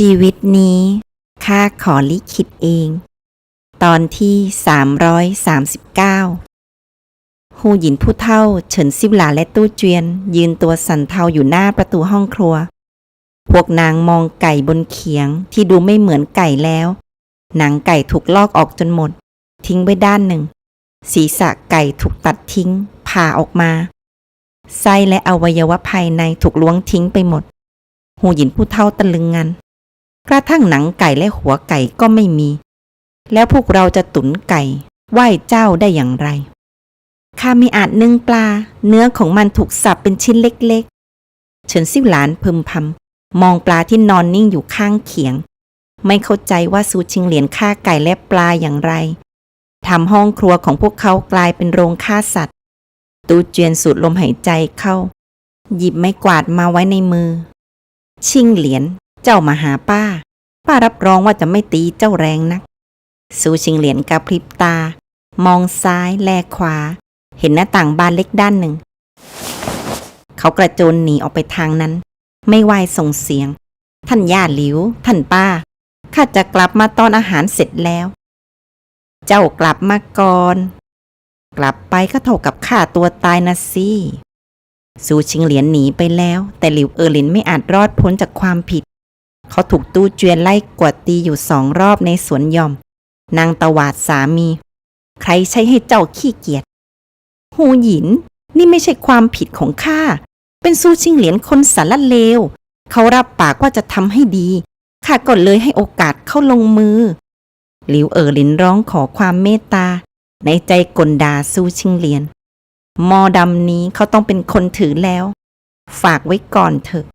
ชีวิตนี้ข้าขอลิขิตเอง ตอนที่ 339 หูหยินผู้เท่า เฉินซิวหลาและตู้เจียน ยืนตัวสั่นเทาอยู่หน้าประตูห้องครัว พวกนางมองไก่บนเขียงที่ดูไม่เหมือนไก่แล้ว หนังไก่ถูกลอกออกจนหมด ทิ้งไว้ด้านหนึ่ง ศีรษะไก่ถูกตัดทิ้ง ผ่าออกมาไส้และอวัยวะภายในถูกล้วงทิ้งไปหมด หูหยินผู้เท่าตะลึงงัน กระทั่งหนังไก่และหัวไก่ก็ไม่มี แล้วพวกเราจะตุนไก่ไหว้เจ้าได้อย่างไรข้าไม่อาจนึ่งปลา เนื้อของมันถูกสับเป็นชิ้นเล็กๆ เฉินซิ่วหลานพึมพำมองปลาที่นอนนิ่งอยู่ข้างเขียง ไม่เข้าใจว่าซูชิงเหรียญฆ่าไก่และปลาอย่างไรทำห้องครัวของพวกเขากลายเป็นโรงฆ่าสัตว์ ตูเจียนสูดลมหายใจเข้า หยิบไม้กวาดมาไว้ในมือ ชิงเหรียญ เจ้ามาหาป้า ป้ารับรองว่าจะไม่ตีเจ้าแรงนัก ซูชิงเหรียญกระพริบตา มองซ้ายแลขวา เห็นหน้าต่างบานเล็กด้านหนึ่ง เขากระโจนหนีออกไปทางนั้น ไม่ไหวส่งเสียง ท่านย่าหลิว ท่านป้า ข้าจะกลับมาตอนอาหารเสร็จแล้ว เจ้ากลับมาก่อน กลับไปก็เท่ากับฆ่าตัวตายนะสิซูชิงเหรียญหนีไปแล้ว แต่หลิวเออหลินไม่อาจรอดพ้นจากความผิด เขาถูกตู้เจียนไล่กวดตีอยู่สองรอบในสวนยอม นางตวาดสามี ใครใช้ให้เจ้าขี้เกียจหูหยิน นี่ไม่ใช่ความผิดของข้า เป็นซูชิงเหรียญคนสารเลว เขารับปากว่าจะทำให้ดี ข้าก็เลยให้โอกาสเข้าลงมือ หลิวเอ๋อหลินร้องขอความเมตตา ในใจกลดาซูชิงเหรียญมอดำนี้เขาต้องเป็นคนถือแล้ว ฝากไว้ก่อนเถอะ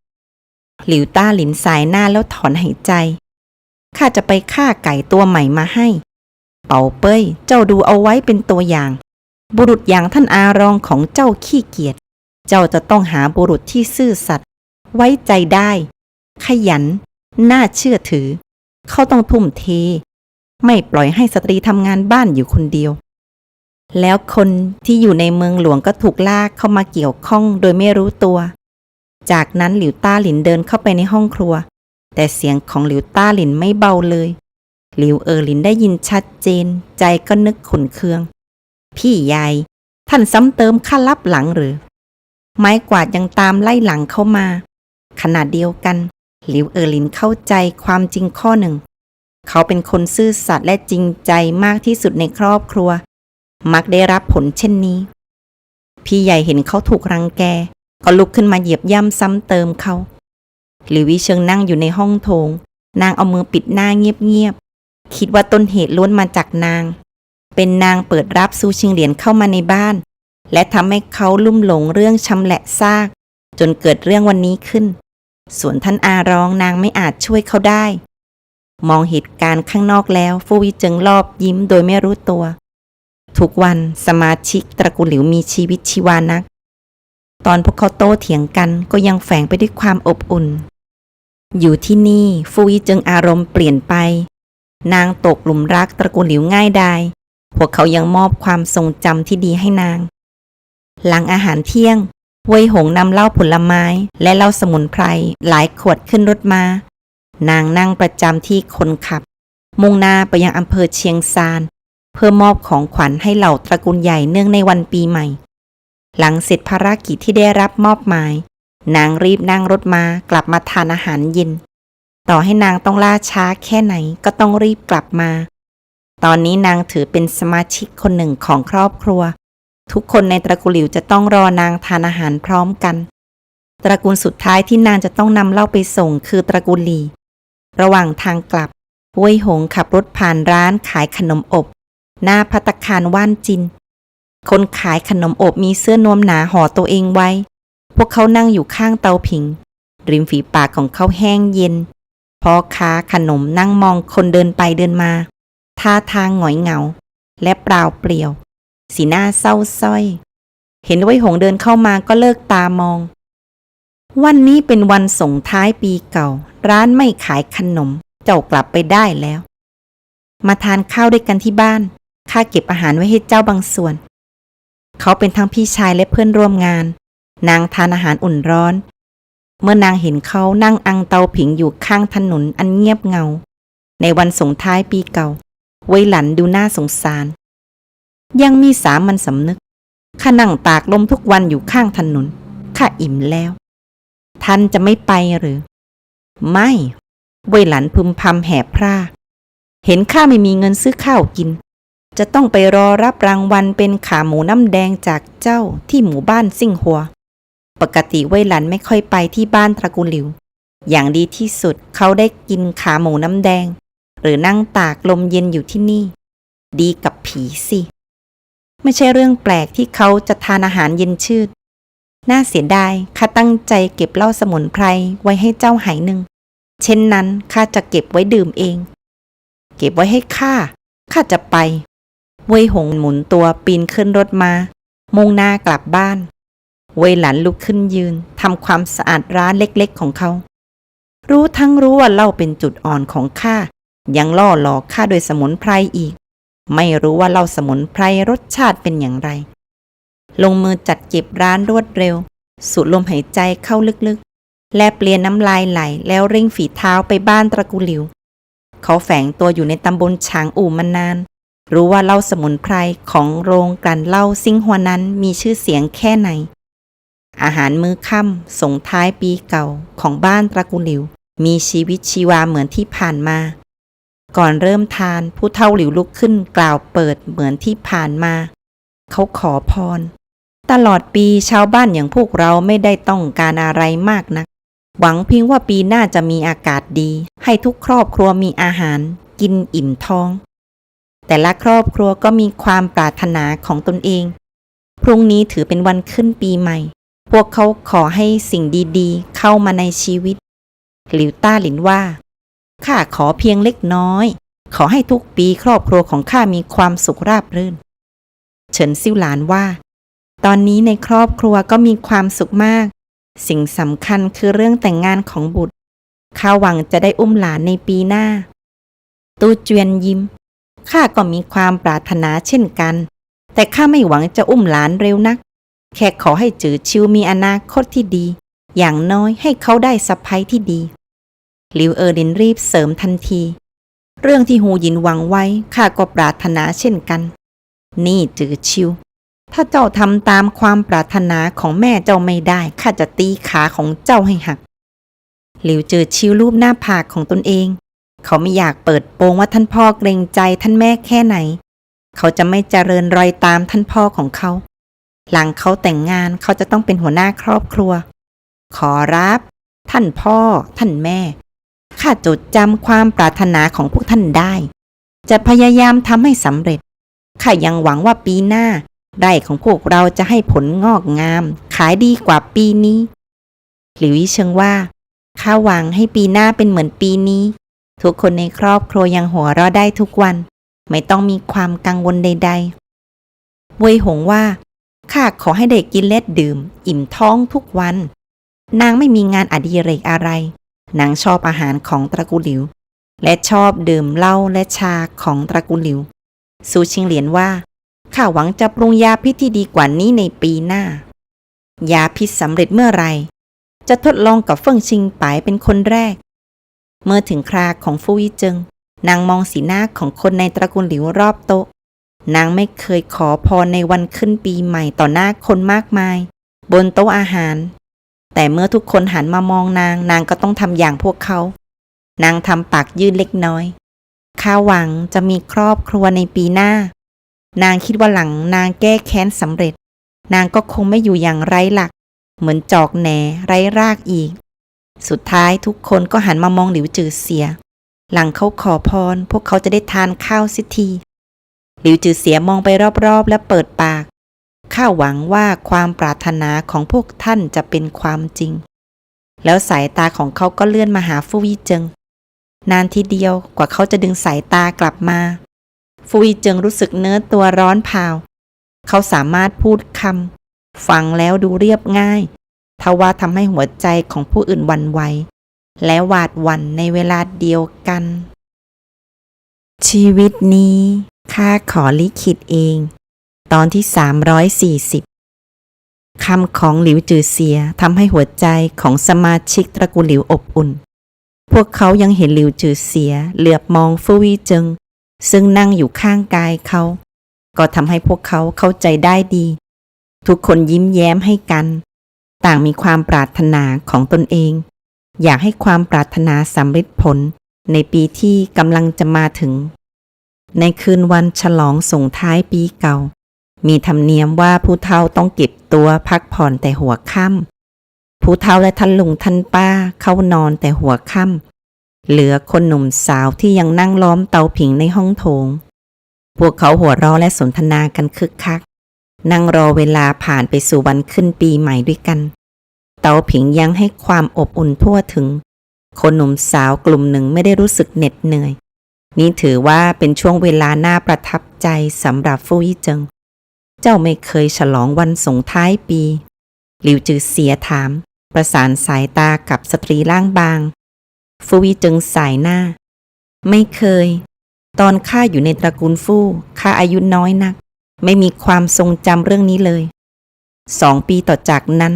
หลิวต้าหลินสายหน้าแล้วถอนหายใจ ข้าจะไปฆ่าไก่ตัวใหม่มาให้ เป่าเป้ย เจ้าดูเอาไว้เป็นตัวอย่าง บุรุษอย่างท่านอารองของเจ้าขี้เกียจ เจ้าจะต้องหาบุรุษที่ซื่อสัตย์ไว้ใจได้ ขยัน น่าเชื่อถือ เขาต้องทุ่มเท ไม่ปล่อยให้สตรีทำงานบ้านอยู่คนเดียว แล้วคนที่อยู่ในเมืองหลวงก็ถูกลากเข้ามาเกี่ยวข้องโดยไม่รู้ตัว จากนั้นหลิวต้าหลินเดินเข้าไปในห้องครัว แต่เสียงของหลิวต้าหลินไม่เบาเลย หลิวเออหลินได้ยินชัดเจน ใจก็นึกขุนเคือง พี่ยายท่านซ้ำเติมข้าลับหลังหรือ ไม้กวาดยังตามไล่หลังเข้ามา ขณะเดียวกัน หลิวเออหลินเข้าใจความจริงข้อหนึ่ง เขาเป็นคนซื่อสัตย์และจริงใจมากที่สุดในครอบครัว มักได้รับผลเช่นนี้ พี่ใหญ่เห็นเขาถูกรังแก ก็ลุกขึ้นมาเหยียบย่ำซ้ำเติมเขาหลิววิเชิงนั่งอยู่ในห้องโถง นางเอามือปิดหน้าเงียบๆ คิดว่าต้นเหตุล้วนมาจากนาง เป็นนางเปิดรับซูชิงเหรียญเข้ามาในบ้าน และทำให้เขาลุ่มหลงเรื่องชำแหละซาก จนเกิดเรื่องวันนี้ขึ้น ส่วนท่านอาร้องนางไม่อาจช่วยเขาได้ มองเหตุการณ์ข้างนอกแล้วฟูวิเจิงรอบยิ้มโดยไม่รู้ตัว ทุกวันสมาชิกตระกูลหลิวมีชีวิตชีวานัก ตอนพวกเขาโต้เถียงกันก็ยังแฝงไปด้วยความอบอุ่น อยู่ที่นี่ฟูวิจิงอารมณ์เปลี่ยนไป นางตกหลุมรักตระกูลหลิวง่ายดายพวกเขายังมอบความทรงจำที่ดีให้นาง หลังอาหารเที่ยงเวยหงนำเหล้าผลไม้และเหล้าสมุนไพรหลายขวดขึ้นรถมา นางนั่งประจำที่คนขับ มุ่งหน้าไปยังอำเภอเชียงซาน เพื่อมอบของขวัญให้เหล่าตระกูลใหญ่เนื่องในวันปีใหม่ หลังเสร็จภารกิจที่ได้รับมอบหมาย นางรีบนั่งรถมากลับมาทานอาหารเย็น ต่อให้นางต้องล่าช้าแค่ไหนก็ต้องรีบกลับมา ตอนนี้นางถือเป็นสมาชิกคนหนึ่งของครอบครัว ทุกคนในตระกูลหลิวจะต้องรอนางทานอาหารพร้อมกัน ตระกูลสุดท้ายที่นางจะต้องนำเหล้าไปส่งคือตระกูลหลี ระหว่างทางกลับห้วยหงขับรถผ่านร้านขายขนมอบ หน้าพัตคารว่านจิน คนขายขนมอบมีเสื้อนวมหนาห่อตัวเองไว้ พวกเขานั่งอยู่ข้างเตาผิง ริมฝีปากของเขาแห้งเย็นพ่อค้าขนมนั่งมองคนเดินไปเดินมา ท่าทางหงอยเหงา และเปล่าเปลี่ยว สีหน้าเศร้าส้อย เห็นห้วยหงเดินเข้ามาก็เลิกตามอง วันนี้เป็นวันส่งท้ายปีเก่า ร้านไม่ขายขนม เจ้ากลับไปได้แล้ว มาทานข้าวด้วยกันที่บ้านข้าเก็บอาหารไว้ให้เจ้าบางส่วน เขาเป็นทั้งพี่ชายและเพื่อนร่วมงาน นางทานอาหารอุ่นร้อน เมื่อนางเห็นเขานั่งอังเตาผิงอยู่ข้างถนนอันเงียบเงา ในวันส่งท้ายปีเก่าไว้หลันดูน่าสงสาร ยังมีสามัญสำนึกข้านั่งตากลมทุกวันอยู่ข้างถนนข้าอิ่มแล้ว ท่านจะไม่ไปหรือ ไม่ไวยหลันพึมพำแหบพร่าเห็นข้าไม่มีเงินซื้อข้าวกิน จะต้องไปรอรับรางวัลเป็นขาหมูน้ำแดงจากเจ้าที่หมู่บ้านซิ่งหัว ปกติไวยหลันไม่ค่อยไปที่บ้านตระกูลหลิว อย่างดีที่สุดเขาได้กินขาหมูน้ำแดง หรือนั่งตากลมเย็นอยู่ที่นี่ ดีกับผีสิ ไม่ใช่เรื่องแปลกที่เขาจะทานอาหารเย็นชืด น่าเสียดายข้าตั้งใจเก็บเหล้าสมุนไพรไว้ให้เจ้าหายหนึ่ง เช่นนั้นข้าจะเก็บไว้ดื่มเอง เก็บไว้ให้ข้าข้าจะไป เว่ยหงหมุนตัวปีนขึ้นรถมา มุ่งหน้ากลับบ้าน เว่ยหลันลุกขึ้นยืนทำความสะอาดร้านเล็กๆของเขา รู้ทั้งรู้ว่าเล้าเป็นจุดอ่อนของข้า ยังล่อหลอกข้าโดยสมุนไพรอีก ไม่รู้ว่าเล้าสมุนไพรรสชาติเป็นอย่างไร ลงมือจัดเก็บร้านรวดเร็ว สูดลมหายใจเข้าลึกๆ และเปลี่ยนน้ำลายไหลแล้วเร่งฝีเท้าไปบ้านตระกูลหลิว เขาแฝงตัวอยู่ในตำบลฉางอู่มานาน รู้ว่าเหล้าสมุนไพรของโรงกลั่นเหล้าซิงหัวนั้นมีชื่อเสียงแค่ไหน อาหารมื้อค่ำส่งท้ายปีเก่าของบ้านตระกูลหลิว มีชีวิตชีวาเหมือนที่ผ่านมา ก่อนเริ่มทานผู้เฒ่าหลิวลุกขึ้นกล่าวเปิดเหมือนที่ผ่านมา เขาขอพร ตลอดปีชาวบ้านอย่างพวกเราไม่ได้ต้องการอะไรมากนัก หวังเพียงว่าปีหน้าจะมีอากาศดี ให้ทุกครอบครัวมีอาหาร กินอิ่มท้อง แต่ละครอบครัวก็มีความปรารถนาของตนเอง พรุ่งนี้ถือเป็นวันขึ้นปีใหม่ พวกเขาขอให้สิ่งดีๆ เข้ามาในชีวิต หลิวต้าหลินว่า ข้าขอเพียงเล็กน้อย ขอให้ทุกปีครอบครัวของข้ามีความสุขราบรื่น เฉินซิ่วหลานว่า ตอนนี้ในครอบครัวก็มีความสุขมาก สิ่งสำคัญคือเรื่องแต่งงานของบุตรข้าหวังจะได้อุ้มหลานในปีหน้า ตู้เจียนยิ้ม ข้าก็มีความปรารถนาเช่นกัน แต่ข้าไม่หวังจะอุ้มหลานเร็วนัก แค่ขอให้จือชิวมีอนาคตที่ดี อย่างน้อยให้เขาได้สะพ้ยที่ดีหลิวเออดินรีบเสริมทันที เรื่องที่หูยินหวังไว้ข้าก็ปรารถนาเช่นกัน นี่จือชิว ถ้าเจ้าทำตามความปรารถนาของแม่เจ้าไม่ได้ข้าจะตีขาของเจ้าให้หักหลิวจือชิวรูปหน้าผากของตนเอง เขาไม่อยากเปิดโปงว่าท่านพ่อเกรงใจท่านแม่แค่ไหน เขาจะไม่เจริญรอยตามท่านพ่อของเขา หลังเขาแต่งงานเขาจะต้องเป็นหัวหน้าครอบครัว ขอรับ ท่านพ่อ ท่านแม่ ข้าจดจำความปรารถนาของพวกท่านได้ จะพยายามทำให้สำเร็จ ข้ายังหวังว่าปีหน้าไร่ของพวกเราจะให้ผลงอกงาม ขายดีกว่าปีนี้ หลิวิเชิงว่าข้าหวังให้ปีหน้าเป็นเหมือนปีนี้ ทุกคนในครอบครัวยังหัวเราะได้ทุกวัน ไม่ต้องมีความกังวลใดๆเวยหงว่าข้าขอให้เด็กกินเล็ดดื่ม อิ่มท้องทุกวัน นางไม่มีงานอดิเรกอะไร นางชอบอาหารของตระกูลหลิว และชอบดื่มเหล้าและชาของตระกูลหลิว ซูชิงเหรียญว่าข้าหวังจะปรุงยาพิษที่ดีกว่านี้ในปีหน้า ยาพิษสำเร็จเมื่อไหรจะทดลองกับเฟิ่งชิงปายเป็นคนแรก เมื่อถึงคราของฟูยิเจิง นางมองสีหน้าของคนในตระกูลหลิวรอบโต๊ะ นางไม่เคยขอพรในวันขึ้นปีใหม่ต่อหน้าคนมากมาย บนโต๊ะอาหาร แต่เมื่อทุกคนหันมามองนาง นางก็ต้องทำอย่างพวกเขา นางทำปากยื่นเล็กน้อยข้าหวังจะมีครอบครัวในปีหน้า นางคิดว่าหลังนางแก้แค้นสำเร็จ นางก็คงไม่อยู่อย่างไร้หลัก เหมือนจอกแหนไร้รากอีก สุดท้ายทุกคนก็หันมามองหลิวจือเสีย หลังเขาขอพร พวกเขาจะได้ทานข้าวสิทีหลิวจือเสียมองไปรอบๆ และเปิดปาก ข้าหวังว่าความปรารถนาของพวกท่านจะเป็นความจริง แล้วสายตาของเขาก็เลื่อนมาหาฟูวิเจิง นานทีเดียวกว่าเขาจะดึงสายตากลับมา ฟูวิเจิงรู้สึกเนื้อตัวร้อนเผาเขาสามารถพูดคำฟังแล้วดูเรียบง่าย ทว่าทำให้หัวใจของผู้อื่นวันไหวและหวาดหวั่นในเวลาเดียวกัน ชีวิตนี้ข้าขอลิขิตเอง ตอนที่ 340 คำของหลิวจือเสียทำให้หัวใจของสมาชิกตระกูลหลิวอบอุ่น พวกเขายังเห็นหลิวจือเสียเหลือบมองฟูวีจิงซึ่งนั่งอยู่ข้างกายเขา ก็ทำให้พวกเขาเข้าใจได้ดี ทุกคนยิ้มแย้มให้กัน ต่างมีความปรารถนาของตนเอง อยากให้ความปรารถนาสำเร็จผลในปีที่กำลังจะมาถึง ในคืนวันฉลองส่งท้ายปีเก่า มีธรรมเนียมว่าผู้เฒ่าต้องเก็บตัวพักผ่อนแต่หัวค่ำผู้เฒ่าและท่านลุงท่านป้าเข้านอนแต่หัวค่ำเหลือคนหนุ่มสาวที่ยังนั่งล้อมเตาผิงในห้องโถง พวกเขาหัวเราะและสนทนากันคึกคัก นั่งรอเวลาผ่านไปสู่วันขึ้นปีใหม่ด้วยกัน เตาผิงยังให้ความอบอุ่นทั่วถึง คนหนุ่มสาวกลุ่มหนึ่งไม่ได้รู้สึกเหน็ดเหนื่อย นี่ถือว่าเป็นช่วงเวลาน่าประทับใจสำหรับฟูยี่เจิง เจ้าไม่เคยฉลองวันส่งท้ายปี หลิวจือเสียถาม ประสานสายตากับสตรีร่างบาง ฟูวีจึงสายหน้า ไม่เคย ตอนข้าอยู่ในตระกูลฟู่ข้าอายุน้อยนัก ไม่มีความทรงจำเรื่องนี้เลย สองปีต่อจากนั้น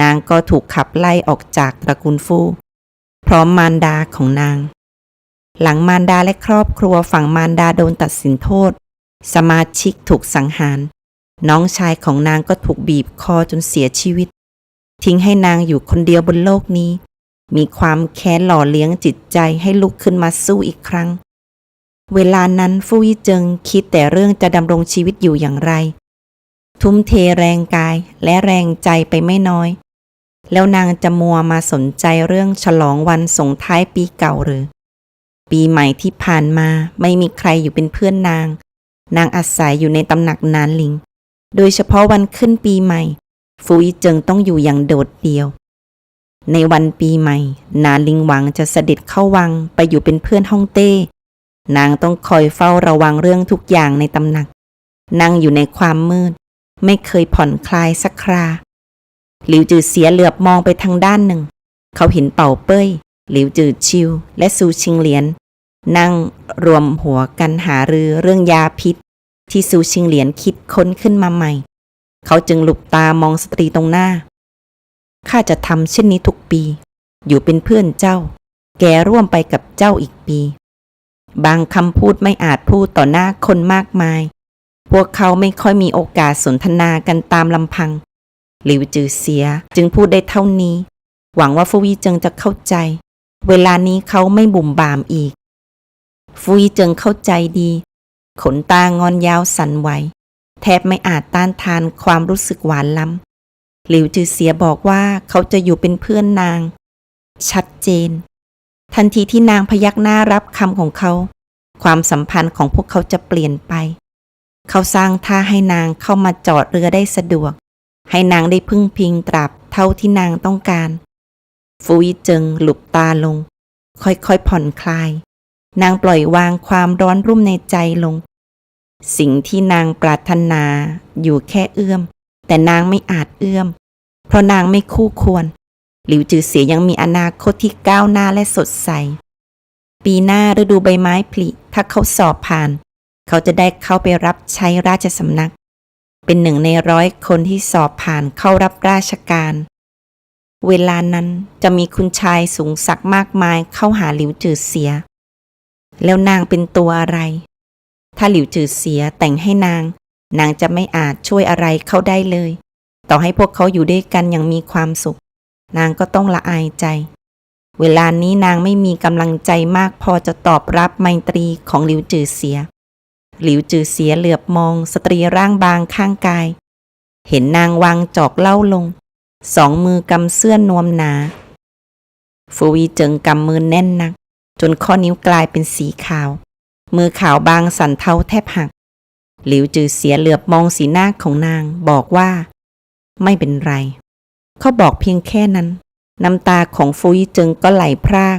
นางก็ถูกขับไล่ออกจากตระกูลฟู่พร้อมมารดาของนาง หลังมารดาและครอบครัวฝั่งมารดาโดนตัดสินโทษ สมาชิกถูกสังหาร น้องชายของนางก็ถูกบีบคอจนเสียชีวิต ทิ้งให้นางอยู่คนเดียวบนโลกนี้ มีความแค้นหล่อเลี้ยงจิตใจให้ลุกขึ้นมาสู้อีกครั้ง เวลานั้นฟูยี่เจิงคิดแต่เรื่องจะดำรงชีวิตอยู่อย่างไร ทุ่มเทแรงกายและแรงใจไปไม่น้อย แล้วนางจะมัวมาสนใจเรื่องฉลองวันส่งท้ายปีเก่าหรือ ปีใหม่ที่ผ่านมาไม่มีใครอยู่เป็นเพื่อนนาง นางอาศัยอยู่ในตำหนักนานลิง โดยเฉพาะวันขึ้นปีใหม่ฟูอีเจิงต้องอยู่อย่างโดดเดี่ยวในวันปีใหม่ นานลิงหวังจะเสด็จเข้าวังไปอยู่เป็นเพื่อนฮ่องเต้ นางต้องคอยเฝ้าระวังเรื่องทุกอย่างในตำหนัก นั่งอยู่ในความมืด ไม่เคยผ่อนคลายสักคราหลิวจือเสียเหลือบมองไปทางด้านหนึ่ง เขาเห็นเป่าเป้ย หลิวจือชิว และซูชิงเหลียน นั่งรวมหัวกันหารือเรื่องยาพิษ ที่ซูชิงเหลียนคิดค้นขึ้นมาใหม่ เขาจึงหลุบตามองสตรีตรงหน้า ข้าจะทำเช่นนี้ทุกปี อยู่เป็นเพื่อนเจ้า แกร่วมไปกับเจ้าอีกปี บางคำพูดไม่อาจพูดต่อหน้าคนมากมาย พวกเขาไม่ค่อยมีโอกาสสนทนากันตามลำพัง หลิวจือเสียจึงพูดได้เท่านี้ หวังว่าฟูวีเจิงจะเข้าใจ เวลานี้เขาไม่บุ่มบามอีกฟูวีเจิงเข้าใจดี ขนตางอนยาวสั่นไหว แทบไม่อาจต้านทานความรู้สึกหวานล้ำหลิวจือเสียบอกว่าเขาจะอยู่เป็นเพื่อนนาง ชัดเจน ทันทีที่นางพยักหน้ารับคำของเขา ความสัมพันธ์ของพวกเขาจะเปลี่ยนไป เขาสร้างท่าให้นางเข้ามาจอดเรือได้สะดวก ให้นางได้พึ่งพิงตราบเท่าที่นางต้องการฟูยเจิงหลุบตาลง ค่อยๆผ่อนคลาย นางปล่อยวางความร้อนรุ่มในใจลง สิ่งที่นางปรารถนาอยู่แค่เอื้อม แต่นางไม่อาจเอื้อม เพราะนางไม่คู่ควร หลิวจือเสียยังมีอนาคตที่ก้าวหน้าและสดใส ปีหน้าฤดูใบไม้ผลิถ้าเขาสอบผ่าน เขาจะได้เข้าไปรับใช้ราชสำนัก เป็นหนึ่งในร้อยคนที่สอบผ่านเข้ารับราชการ เวลานั้นจะมีคุณชายสูงสักดิ์มากมายเข้าหาหลิวจือเสีย แล้วนางเป็นตัวอะไร ถ้าหลิวจือเสียแต่งให้นาง นางจะไม่อาจช่วยอะไรเขาได้เลย ต่อให้พวกเขาอยู่ด้วยกันอย่างมีความสุข นางก็ต้องละอายใจ เวลานี้นางไม่มีกำลังใจมากพอจะตอบรับไมตรีของหลิวจือเสีย หลิวจือเสียเหลือบมองสตรีร่างบางข้างกาย เห็นนางวางจอกเล้าลง สองมือกำเสื้อนนวมหนาฟูวีเจิงกำมือแน่นนัก จนข้อนิ้วกลายเป็นสีขาว มือขาวบางสั่นเทาแทบหัก หลิวจือเสียเหลือบมองสีหน้าของนางบอกว่า ไม่เป็นไร เขาบอกเพียงแค่นั้น น้ำตาของฟูยจิงก็ไหลพราก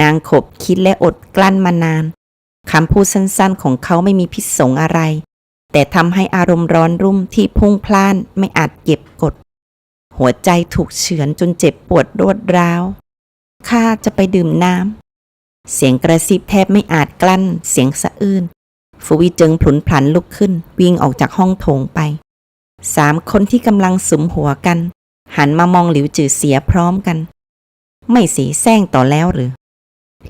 นางขบคิดและอดกลั้นมานานคำพูดสั้นๆของเขาไม่มีพิษสงอะไร แต่ทำให้อารมณ์ร้อนรุ่มที่พุ่งพล่านไม่อาจเก็บกด หัวใจถูกเฉือนจนเจ็บปวดรวดร้าวข้าจะไปดื่มน้ำ เสียงกระซิบแทบไม่อาจกลั้น เสียงสะอื้นฟูวิจิงพลุนพลันลุกขึ้น วิ่งออกจากห้องโถงไป สามคนที่กำลังสุมหัวกัน หันมามองหลิวจือเสียพร้อมกัน ไม่เสีแซงต่อแล้วหรือ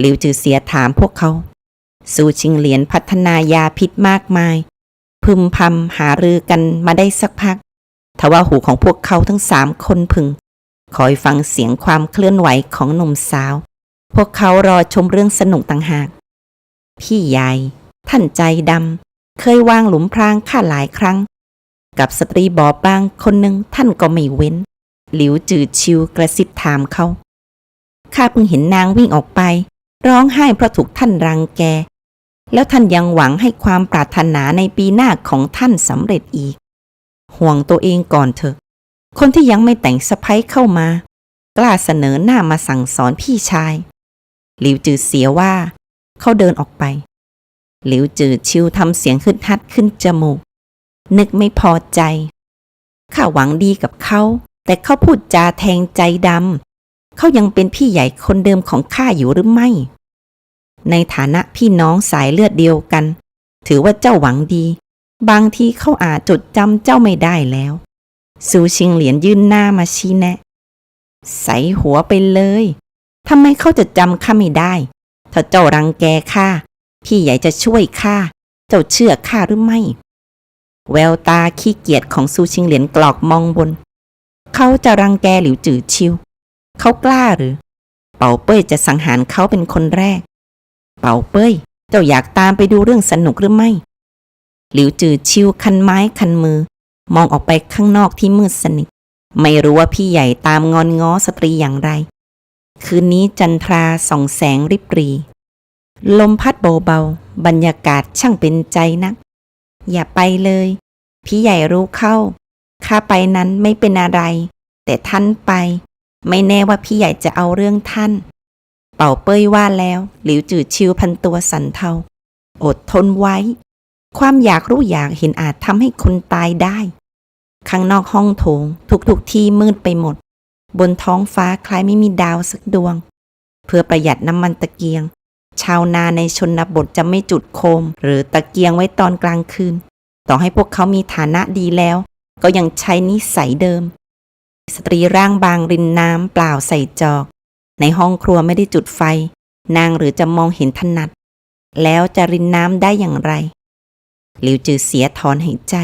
หลิวจือเสียถามพวกเขาซูชิงเหรียญพัฒนายาพิษมากมาย พึมพำหารือกันมาได้สักพักทว่าหูของพวกเขาทั้งสามคนพึง คอยฟังเสียงความเคลื่อนไหวของหนุ่มสาว พวกเขารอชมเรื่องสนุกต่างหาก พี่ใหญ่ ท่านใจดำเคยวางหลุมพรางข้าหลายครั้ง กับสตรีบอบบางคนหนึ่งท่านก็ไม่เว้น หลิวจือชิวกระซิบถามเขาข้าเพิ่งเห็นนางวิ่งออกไป ร้องไห้เพราะถูกท่านรังแก แล้วท่านยังหวังให้ความปรารถนาในปีหน้าของท่านสำเร็จอีก ห่วงตัวเองก่อนเถอะ คนที่ยังไม่แต่งสะพ้ยเข้ามา กล้าเสนอหน้ามาสั่งสอนพี่ชาย หลิวจือเสียว่า เขาเดินออกไป หลิวจือชิวทำเสียงขึ้นฮัดขึ้นจมูก นึกไม่พอใจข้าหวังดีกับเขา แต่เขาพูดจาแทงใจดำเขายังเป็นพี่ใหญ่คนเดิมของข้าอยู่หรือไม่ ในฐานะพี่น้องสายเลือดเดียวกัน ถือว่าเจ้าหวังดี บางทีเขาอาจจดจำเจ้าไม่ได้แล้วซูชิงเหรียญยื่นหน้ามาชี้แนะ ใส่หัวไปเลยทำไมเขาจะจำข้าไม่ได้ ถ้าเจ้ารังแกข้าพี่ใหญ่จะช่วยข้าเจ้าเชื่อข้าหรือไม่ แววตาขี้เกียจของซูชิงเหรียญกรอกมองบน เขาจะรังแกหลิวจือชิว เขากล้าหรือ เป่าเป้ยจะสังหารเขาเป็นคนแรก เป่าเป้ย เจ้าอยากตามไปดูเรื่องสนุกหรือไม่ หลิวจือชิวคันไม้คันมือ มองออกไปข้างนอกที่มืดสนิท ไม่รู้ว่าพี่ใหญ่ตามงอนง้อสตรีอย่างไร คืนนี้จันทราส่องแสงริบหรี ลมพัดเบาๆบรรยากาศช่างเป็นใจนัก อย่าไปเลย พี่ใหญ่รู้เข้า ข้าไปนั้นไม่เป็นอะไร แต่ท่านไป ไม่แน่ว่าพี่ใหญ่จะเอาเรื่องท่าน เป่าเป้ยว่าแล้ว หลิวจืดชิวพันตัวสันเทา อดทนไว้ ความอยากรู้อยากเห็นอาจทำให้คนตายได้ ข้างนอกห้องโถง ทุกๆที่มืดไปหมด บนท้องฟ้าคล้ายไม่มีดาวสักดวง เพื่อประหยัดน้ำมันตะเกียง ชาวนาในชนบทจะไม่จุดโคม หรือตะเกียงไว้ตอนกลางคืน ต่อให้พวกเขามีฐานะดีแล้ว ก็ยังใช้นิสัยเดิม สตรีร่างบางรินน้ำเปล่าใส่จอก ในห้องครัวไม่ได้จุดไฟ นางหรือจะมองเห็นถนัด แล้วจะรินน้ำได้อย่างไรหลิวจือเสียถอนหายใจ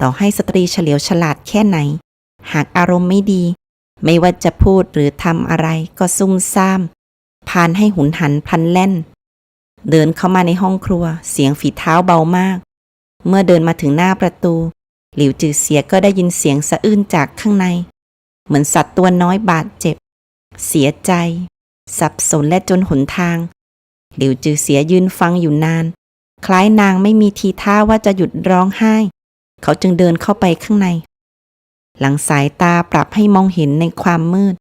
ต่อให้สตรีเฉลียวฉลาดแค่ไหน หากอารมณ์ไม่ดี ไม่ว่าจะพูดหรือทำอะไรก็ซุ่มซ่าม พานให้หุนหันพลันแล่น เดินเข้ามาในห้องครัวเสียงฝีเท้าเบามาก เมื่อเดินมาถึงหน้าประตู หลิวจือเสียก็ได้ยินเสียงสะอื้นจากข้างใน เหมือนสัตว์ตัวน้อยบาดเจ็บ เสียใจ สับสนและจนหนทาง หลิวจือเสียยืนฟังอยู่นาน คล้ายนางไม่มีทีท่าว่าจะหยุดร้องไห้ เขาจึงเดินเข้าไปข้างใน หลังสายตาปรับให้มองเห็นในความมืด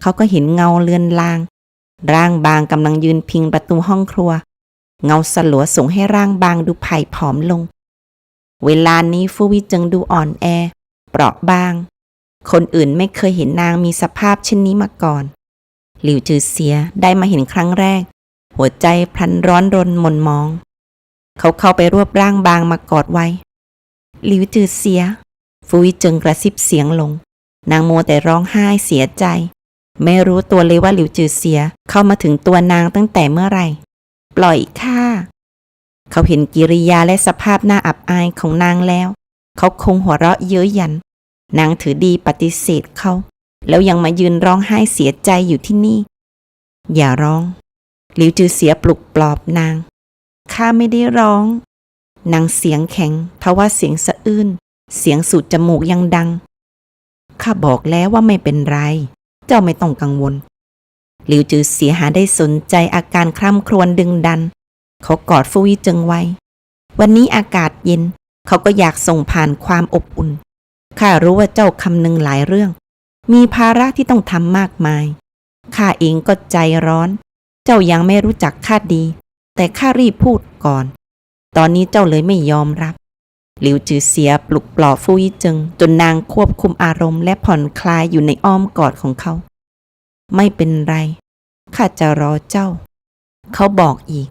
เขาก็เห็นเงาเลือนลาง ร่างบางกำลังยืนพิงประตูห้องครัว เงาสลัวส่งให้ร่างบางดูไผ่ผอมลง เวลานี้ฟูวิจึงดูอ่อนแอ เปราะบาง คนอื่นไม่เคยเห็นนางมีสภาพเช่นนี้มาก่อน หลิวจือเสียได้มาเห็นครั้งแรก หัวใจพลันร้อนรนหมนมอง เขาเข้าไปรวบร่างบางมากอดไว้ หลิวจือเสีย ฟูวิจึงกระซิบเสียงลง นางมัวแต่ร้องไห้เสียใจ ไม่รู้ตัวเลยว่าหลิวจือเสียเข้ามาถึงตัวนางตั้งแต่เมื่อไหร่ ปล่อยข้า เขาเห็นกิริยาและสภาพหน้าอับอายของนางแล้ว เขาคงหัวเราะเย้ยหยัน นางถือดีปฏิเสธเขา แล้วยังมายืนร้องไห้เสียใจอยู่ที่นี่ อย่าร้อง หลิวจือเสียปลุกปลอบนาง ข้าไม่ได้ร้อง นางเสียงแข็งทว่าเสียงสะอื้น เสียงสูดจมูกยังดัง ข้าบอกแล้วว่าไม่เป็นไร เจ้าไม่ต้องกังวลหลิวจือเสียหาได้สนใจอาการคร่ำครวญดึงดัน เขากอดฟูวิจึงไว้ วันนี้อากาศเย็น เขาก็อยากส่งผ่านความอบอุ่น ข้ารู้ว่าเจ้าคำนึงหลายเรื่อง มีภาระที่ต้องทำมากมาย ข้าเองก็ใจร้อน เจ้ายังไม่รู้จักข้าดี แต่ข้ารีบพูดก่อน ตอนนี้เจ้าเลยไม่ยอมรับ หลิวจือเสียปลุกปลอบฟูยิจึงจนนางควบคุมอารมณ์และผ่อนคลายอยู่ในอ้อมกอดของเขา ไม่เป็นไร ข้าจะรอเจ้า เขาบอกอีก